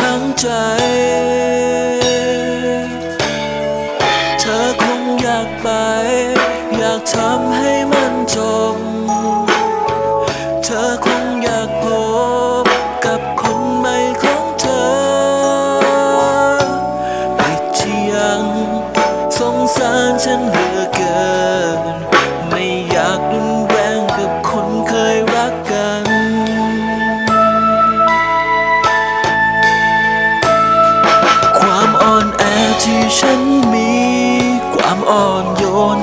ทั้งใจ เธอคงอยากไป อยากทำให้มันจบ เธอคงอยากพบกับคนใหม่ของเธอแต่ที่ยังสงสารฉันเหลือเกิน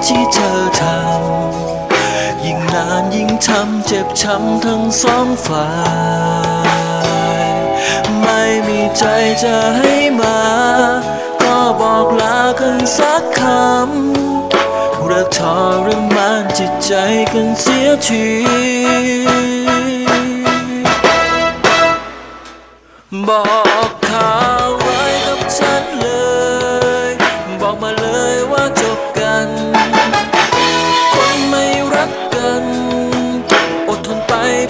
ที่เธอทำยิ่งนานยิ่งทำเจ็บช้ำทั้งสองฝ่าย ไม่มีใจจะให้มา ก็บอกลากันสักคำรักทรมานจิตใจกันเสียที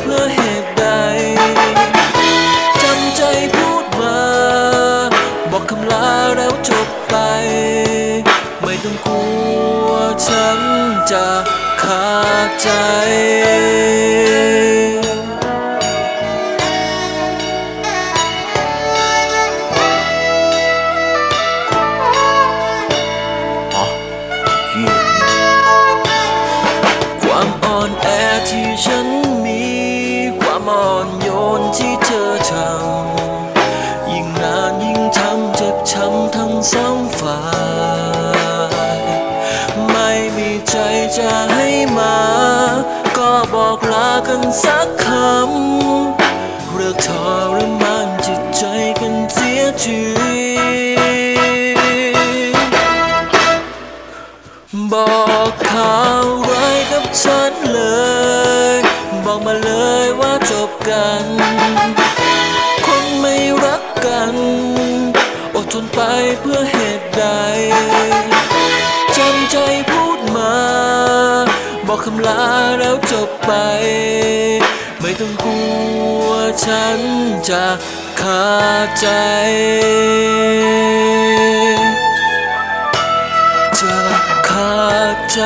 เพื่อเหตุใดจำใจพูดมา บอกคำลาแล้วจบไป ไม่ต้องกลัวฉันจะขาดใจ จะให้มา ก็บอกลากันสักคำเลิกทรมานจิตใจกันเสียทีบอกข่าวร้ายกับฉันเลย บอกมาเลยว่าจบกัน คนไม่รักกัน อดทนไปเพื่อเหตุใดำลาแล้วจบไป ไม่ต้องกลัวฉันจะขาดใจจะขาดใจ